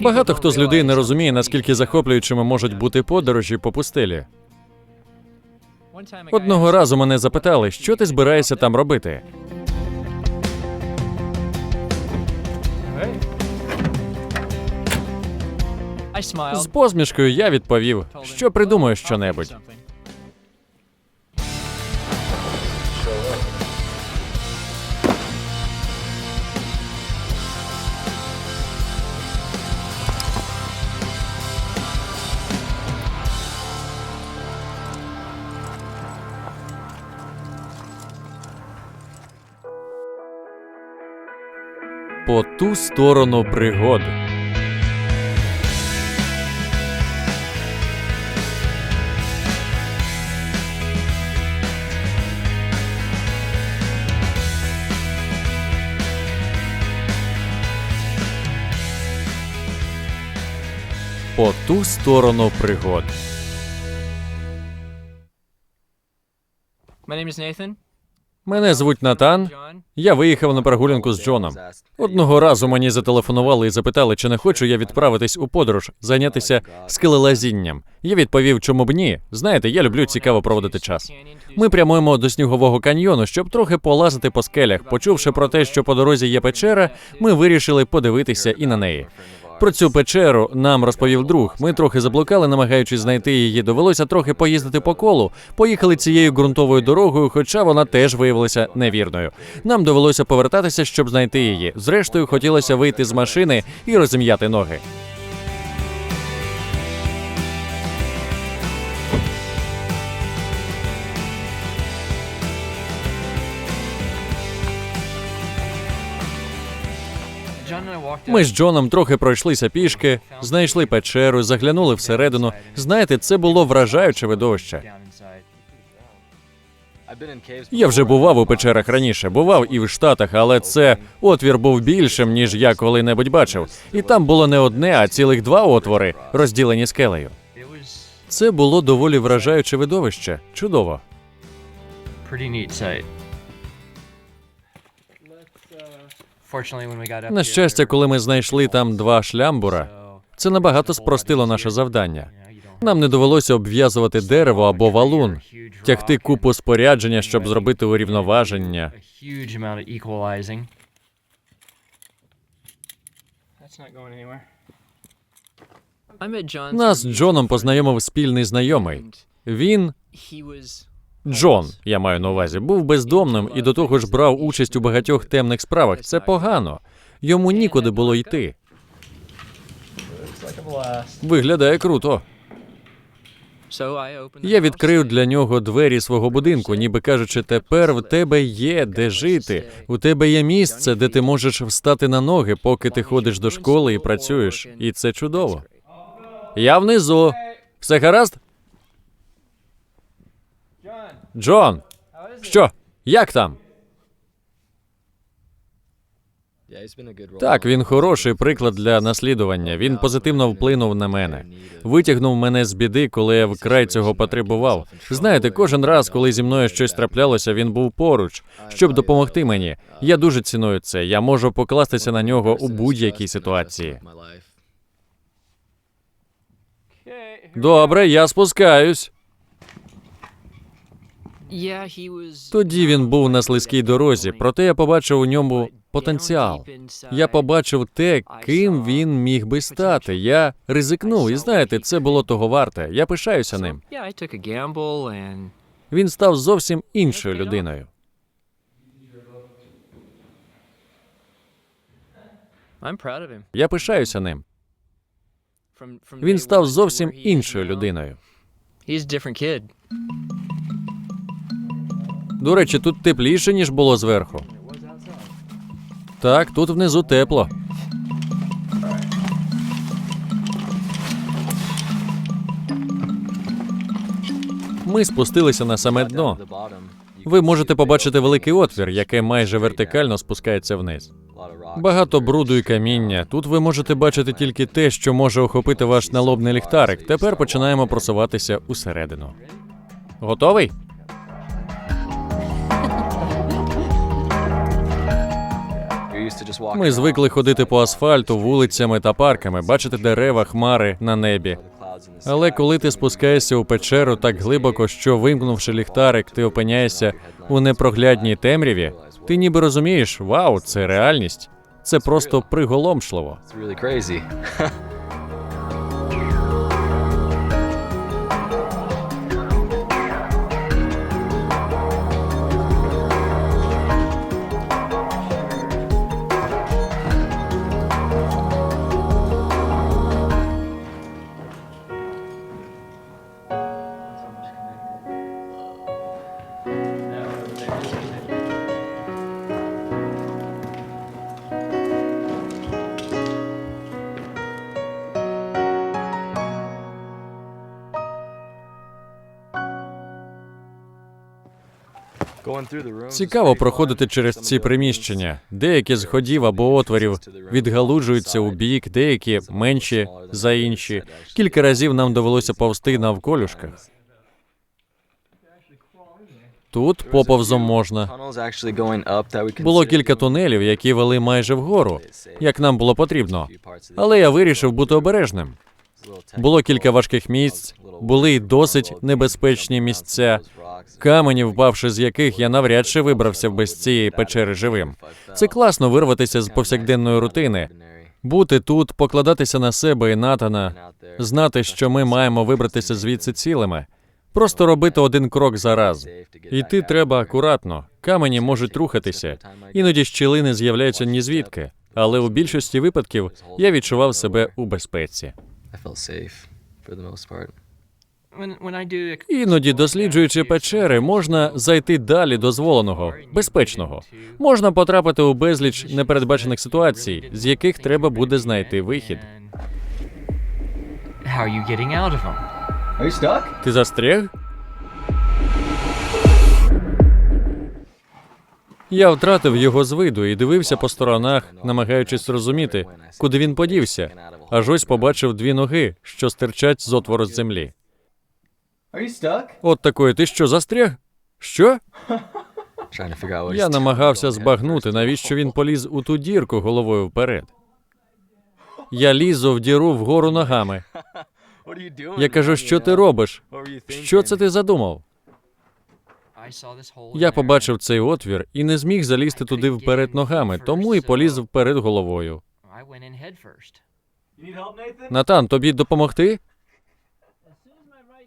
Багато хто з людей не розуміє, наскільки захоплюючими можуть бути подорожі по пустелі. Одного разу мене запитали, що ти збираєшся там робити. З посмішкою я відповів, що придумаю щонебудь. По ту сторону пригод. По ту сторону пригод. My name is Nathan. Мене звуть Натан. Я виїхав на прогулянку з Джоном. Одного разу мені зателефонували і запитали, чи не хочу я відправитись у подорож, зайнятися скелелазінням. Я відповів, чому б ні. Знаєте, я люблю цікаво проводити час. Ми прямуємо до снігового каньйону, щоб трохи полазити по скелях. Почувши про те, що по дорозі є печера, ми вирішили подивитися і на неї. Про цю печеру нам розповів друг. Ми трохи заблукали, намагаючись знайти її. Довелося трохи поїздити по колу. Поїхали цією ґрунтовою дорогою, хоча вона теж виявилася невірною. Нам довелося повертатися, щоб знайти її. Зрештою, хотілося вийти з машини і розім'яти ноги. Ми з Джоном трохи пройшлися пішки, знайшли печеру, заглянули всередину. Знаєте, це було вражаюче видовище. Я вже бував у печерах раніше, бував і в Штатах, але це отвір був більшим, ніж я коли-небудь бачив. І там було не одне, а цілих два отвори, розділені скелею. Це було доволі вражаюче видовище. Чудово. pretty neat sight. На щастя, коли ми знайшли там два шлямбура, це набагато спростило наше завдання. Нам не довелося обв'язувати дерево або валун, тягти купу спорядження, щоб зробити урівноваження. Нас з Джоном познайомив спільний знайомий. Він Джон, я маю на увазі, був бездомним і до того ж брав участь у багатьох темних справах. Це погано. Йому нікуди було йти. Виглядає круто. Я відкрив для нього двері свого будинку, ніби кажучи, тепер в тебе є де жити. У тебе є місце, де ти можеш встати на ноги, поки ти ходиш до школи і працюєш. І це чудово. Я внизу. Все гаразд? Джон, що? Як там? Так, він хороший приклад для наслідування. Він позитивно вплинув на мене. Витягнув мене з біди, коли я вкрай цього потребував. Знаєте, кожен раз, коли зі мною щось траплялося, він був поруч, щоб допомогти мені. Я дуже ціную це. Я можу покластися на нього у будь-якій ситуації. Добре, я спускаюсь. Тоді він був на слизькій дорозі, проте я побачив у ньому потенціал. Я побачив те, ким він міг би стати. Я ризикнув, і знаєте, це було того варте. Я пишаюся ним. Він став зовсім іншою людиною. Я пишаюся ним. Він став зовсім іншою людиною. До речі, тут тепліше, ніж було зверху. Так, тут внизу тепло. Ми спустилися на саме дно. Ви можете побачити великий отвір, яке майже вертикально спускається вниз. Багато бруду і каміння. Тут ви можете бачити тільки те, що може охопити ваш налобний ліхтарик. Тепер починаємо просуватися усередину. Готовий? Ми звикли ходити по асфальту, вулицями та парками, бачити дерева, хмари на небі. Але коли ти спускаєшся у печеру так глибоко, що вимкнувши ліхтарик, ти опиняєшся у непроглядній темряві, ти ніби розумієш, вау, це реальність. Це просто приголомшливо. Цікаво проходити через ці приміщення. Деякі з ходів або отворів відгалуджуються у бік, деякі менші за інші. Кілька разів нам довелося повсти навколюшках. Тут поповзом можна. Було кілька тунелів, які вели майже вгору, як нам було потрібно. Але я вирішив бути обережним. Було кілька важких місць, були й досить небезпечні місця, камені, впавши з яких я навряд чи вибрався б з цієї печери живим. Це класно вирватися з повсякденної рутини, бути тут, покладатися на себе і Натана, знати, що ми маємо вибратися звідси цілими. Просто робити один крок за раз. Йти треба акуратно. Камені можуть рухатися. Іноді щілини з'являються ні звідки. Але у більшості випадків я відчував себе у безпеці. I felt safe for the most part. When, when I do Іноді, досліджуючи печери, можна зайти далі дозволеного, безпечного. Можна потрапити у безліч непередбачених ситуацій, з яких треба буде знайти вихід. Ти are Я втратив його з виду і дивився по сторонах, намагаючись зрозуміти, куди він подівся. Аж ось побачив дві ноги, що стирчать з отвору з землі. От такої, ти що, застряг? Що? Я намагався збагнути, навіщо він поліз у ту дірку головою вперед. Я лізу в діру вгору ногами. Я кажу, що ти робиш? Що це ти задумав? Я побачив цей отвір і не зміг залізти туди вперед ногами, тому і поліз вперед головою. Натан, тобі допомогти?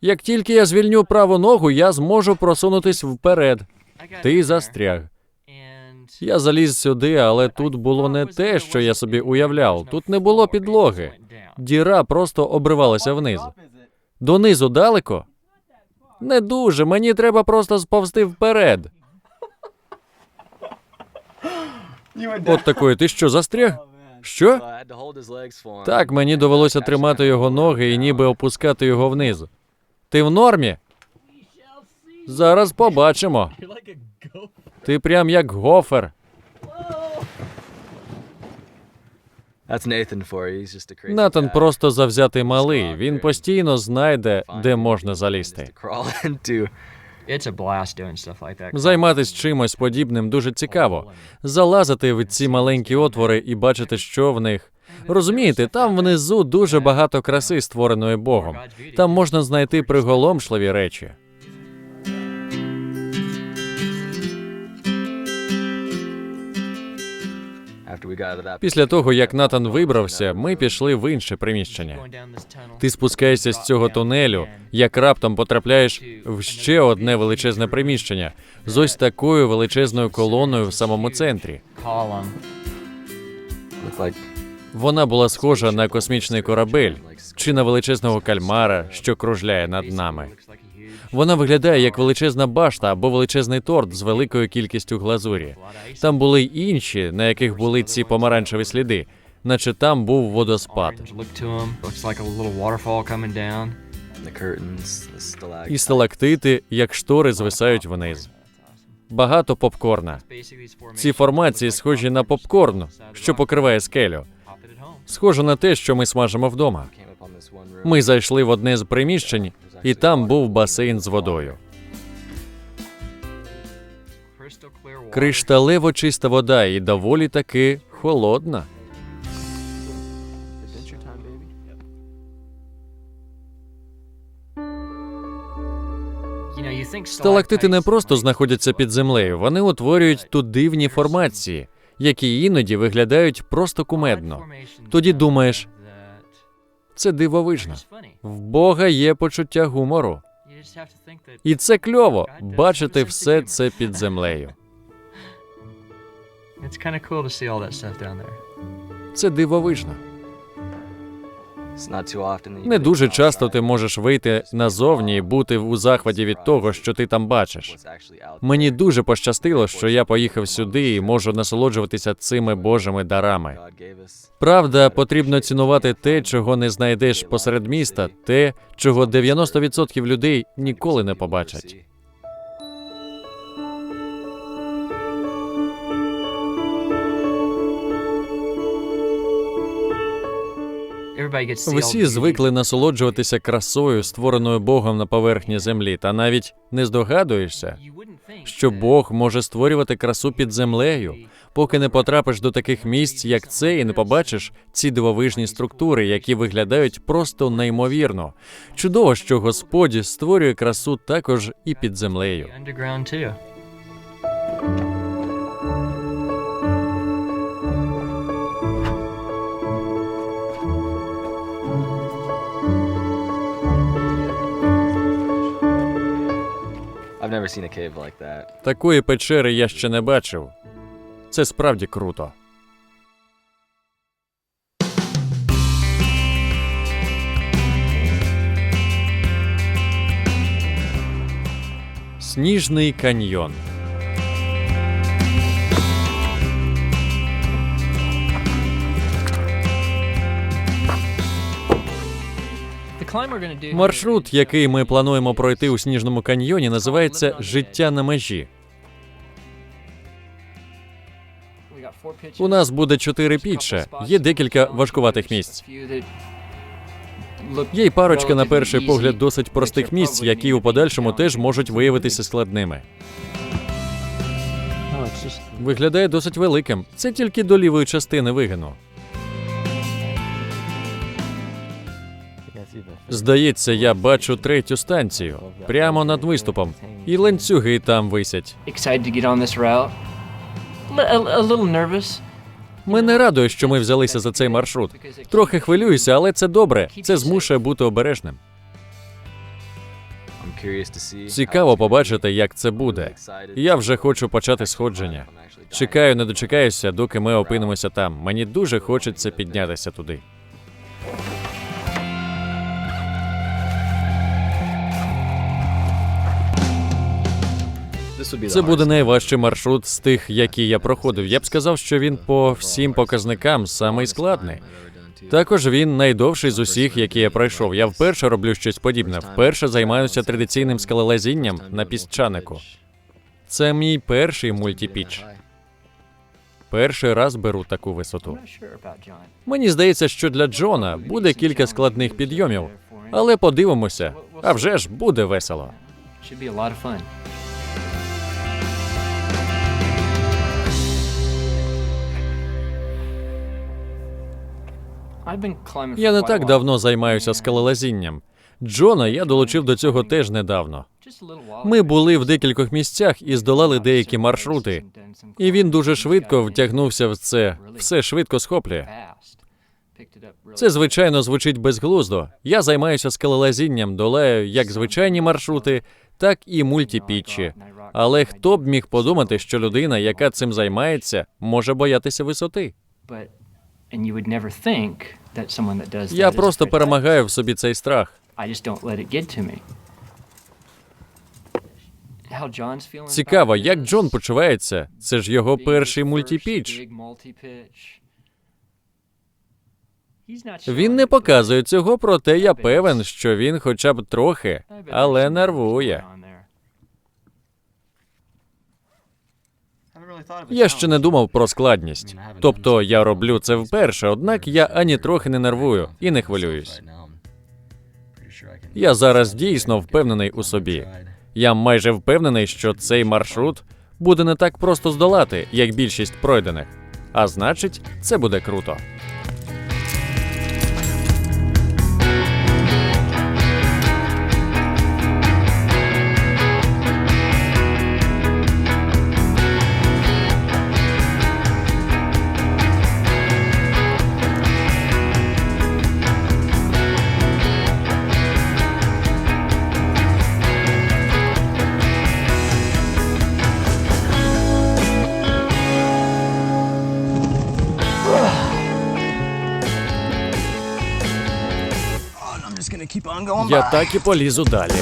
Як тільки я звільню праву ногу, я зможу просунутись вперед. Ти застряг. Я заліз сюди, але тут було не те, що я собі уявляв. Тут не було підлоги. Діра просто обривалася вниз. Донизу далеко? Не дуже. Мені треба просто сповзти вперед. От такої, ти що, застряг? Що? Так, мені довелося тримати його ноги і ніби опускати його вниз. Ти в нормі? Зараз побачимо. Ти прям як гофер. Натан просто завзятий малий. Він постійно знайде, де можна залізти. Займатись чимось подібним дуже цікаво. Залазити в ці маленькі отвори і бачити, що в них. Розумієте, там внизу дуже багато краси, створеної Богом. Там можна знайти приголомшливі речі. Після того, як Натан вибрався, ми пішли в інше приміщення. Ти спускаєшся з цього тунелю, як раптом потрапляєш в ще одне величезне приміщення з ось такою величезною колоною в самому центрі. Вона була схожа на космічний корабель чи на величезного кальмара, що кружляє над нами. Вона виглядає як величезна башта або величезний торт з великою кількістю глазурі. Там були й інші, на яких були ці помаранчеві сліди, наче там був водоспад. І сталактити, як штори, звисають вниз. Багато попкорна. Ці формації схожі на попкорн, що покриває скелю. Схоже на те, що ми смажимо вдома. Ми зайшли в одне з приміщень, і там був басейн з водою. Кришталево чиста вода і доволі таки холодна. Сталактити не просто знаходяться під землею, вони утворюють тут дивні формації, які іноді виглядають просто кумедно. Тоді думаєш, це дивовижно. В Бога є почуття гумору. І це кльово бачити все це під землею. Це kind Не дуже часто ти можеш вийти назовні і бути у захваті від того, що ти там бачиш. Мені дуже пощастило, що я поїхав сюди і можу насолоджуватися цими Божими дарами. Правда, потрібно цінувати те, чого не знайдеш посеред міста, те, чого 90% людей ніколи не побачать. Всі звикли насолоджуватися красою, створеною Богом на поверхні землі, та навіть не здогадуєшся, що Бог може створювати красу під землею, поки не потрапиш до таких місць, як це, і не побачиш ці дивовижні структури, які виглядають просто неймовірно. Чудово, що Господь створює красу також і під землею. I've never seen a cave like that. Такої печери я ще не бачив. Це справді круто. Сніжний каньйон. Маршрут, який ми плануємо пройти у сніжному каньйоні, називається Життя на межі. У нас буде чотири пітча. Є декілька важкуватих місць. Є й парочка на перший погляд досить простих місць, які у подальшому теж можуть виявитися складними. Виглядає досить великим. Це тільки до лівої частини вигину. Здається, я бачу третю станцію прямо над виступом, і ланцюги там висять. Мене радує, що ми взялися за цей маршрут. Трохи хвилююся, але це добре. Це змушує бути обережним. Цікаво побачити, як це буде. Я вже хочу почати сходження. Чекаю, не дочекаюся, доки ми опинимося там. Мені дуже хочеться піднятися туди. Це буде найважчий маршрут з тих, які я проходив. Я б сказав, що він по всім показникам самий складний. Також він найдовший з усіх, які я пройшов. Я вперше роблю щось подібне. Вперше займаюся традиційним скалелазінням на піщанику. Це мій перший мультіпіч. Перший раз беру таку висоту. Мені здається, що для Джона буде кілька складних підйомів, але подивимося. А вже ж буде весело. Я не так давно займаюся скалелазінням. Джона я долучив до цього теж недавно. Ми були в декількох місцях і здолали деякі маршрути. І він дуже швидко втягнувся в це. Все швидко схоплює. Це звичайно звучить безглуздо. Я займаюся скалелазінням, долаю як звичайні маршрути, так і мультіпітчі. Але хто б міг подумати, що людина, яка цим займається, може боятися висоти? Я просто перемагаю в собі цей страх. I just don't let it get to me. How John's feeling Цікаво, як Джон почувається. Це ж його перший мультіпіч. Він не показує цього, проте я певен, що він хоча б трохи, але нервує. Я ще не думав про складність. Тобто я роблю це вперше, однак я ані трохи не нервую і не хвилююсь. Я зараз дійсно впевнений у собі. Я майже впевнений, що цей маршрут буде не так просто здолати, як більшість пройдених. А значить, це буде круто. Я так і полізу далі.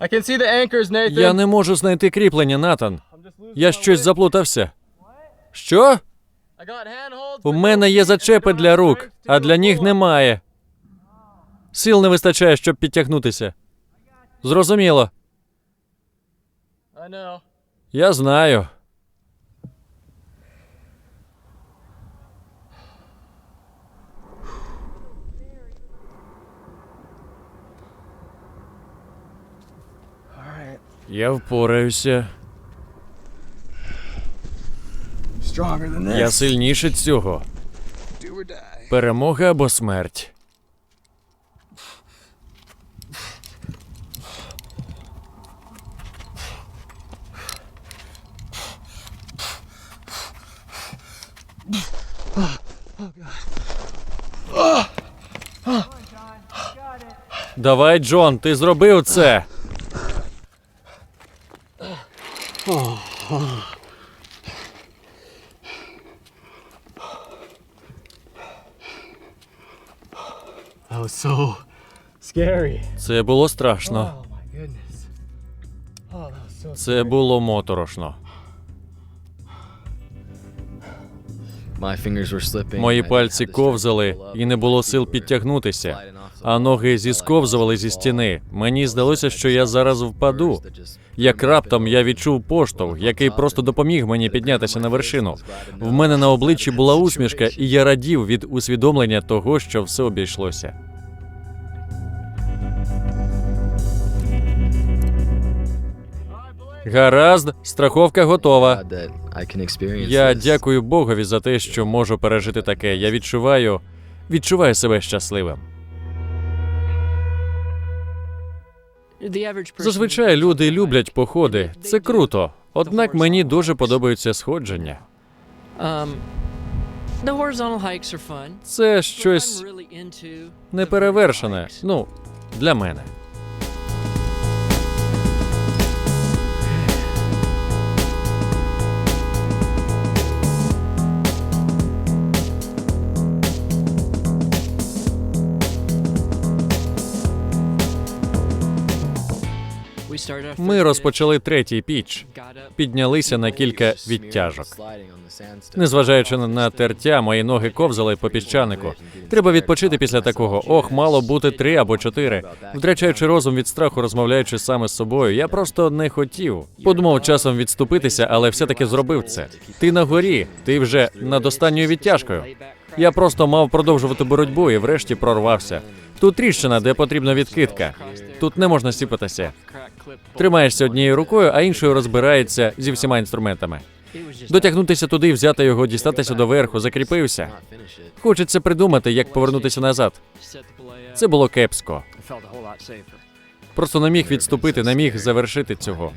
I can see the anchors, Nathan. Я не можу знайти кріплення, Натан. Я щось заплутався. Що? У мене є зачепи для рук, а для ніг немає. Сил не вистачає, щоб підтягнутися. Зрозуміло. Я знаю. Я впораюся. Я сильніше цього. Перемога або смерть. Давай, Джон, ти зробив це. Це було страшно. Oh. Oh. Це було моторошно. Мої пальці ковзали, і не було сил підтягнутися, а ноги зісковзували зі стіни. Мені здалося, що я зараз впаду. Як раптом я відчув поштовх, який просто допоміг мені піднятися на вершину. В мене на обличчі була усмішка, і я радів від усвідомлення того, що все обійшлося. Гаразд, страховка готова. Я дякую Богові за те, що можу пережити таке. Я відчуваю, відчуваю себе щасливим. Зазвичай люди люблять походи. Це круто. Однак мені дуже подобаються сходження. Um. Це щось неперевершене. Ну, для мене. Ми розпочали третій піч, піднялися на кілька відтяжок. Незважаючи на тертя, мої ноги ковзали по піщанику. Треба відпочити після такого. Ох, мало бути три або чотири. Втрачаючи розум від страху, розмовляючи саме з собою, я просто не хотів. Подумав часом відступитися, але все-таки зробив це. Ти на горі, ти вже над останньою відтяжкою. Я просто мав продовжувати боротьбу і врешті прорвався. Тут тріщина, де потрібна відкидка. Тут не можна сіпатися. Тримаєшся однією рукою, а іншою розбирається зі всіма інструментами. Дотягнутися туди, взяти його, дістатися до верху, закріпився. Хочеться придумати, як повернутися назад. Це було кепсько. Просто не міг відступити, не міг завершити цього.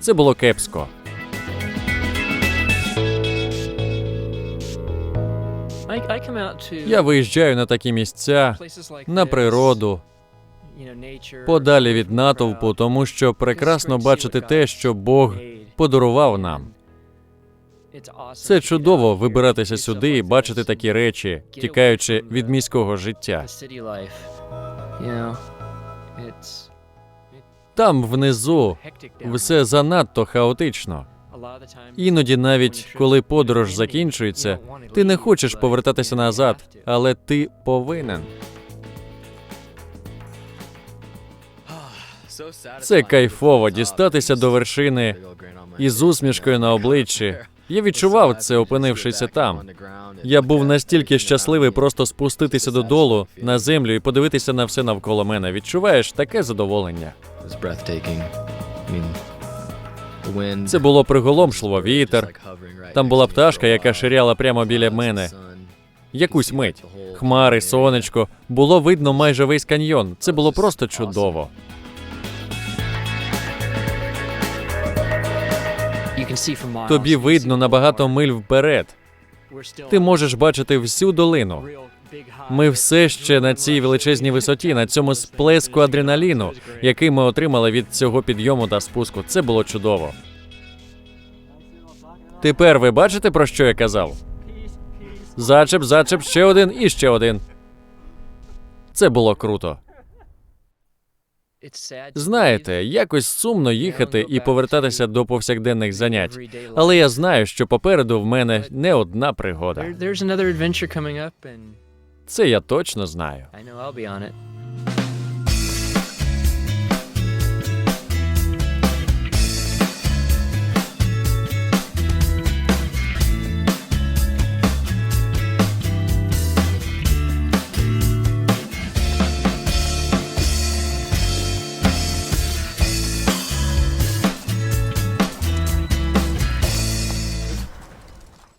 Це було кепсько. Я виїжджаю на такі місця, на природу, подалі від натовпу, тому що прекрасно бачити те, що Бог подарував нам. Це чудово вибиратися сюди і бачити такі речі, тікаючи від міського життя. Там внизу все занадто хаотично. Іноді, навіть коли подорож закінчується, ти не хочеш повертатися назад, але ти повинен. Це кайфово дістатися до вершини із усмішкою на обличчі. Я відчував це, опинившися там. Я був настільки щасливий просто спуститися додолу на землю і подивитися на все навколо мене. Відчуваєш таке задоволення. Це було приголомшливо, вітер. Там була пташка, яка ширяла прямо біля мене. Якусь мить. Хмари, сонечко, було видно майже весь каньйон. Це було просто чудово. Тобі видно на багато миль вперед. Ти можеш бачити всю долину. Ми все ще на цій величезній висоті, на цьому сплеску адреналіну, який ми отримали від цього підйому та спуску. Це було чудово. Тепер ви бачите, про що я казав? Зачеп, зачеп, ще один і ще один. Це було круто. Знаєте, якось сумно їхати і повертатися до повсякденних занять. Але я знаю, що попереду в мене не одна пригода. Це я точно знаю.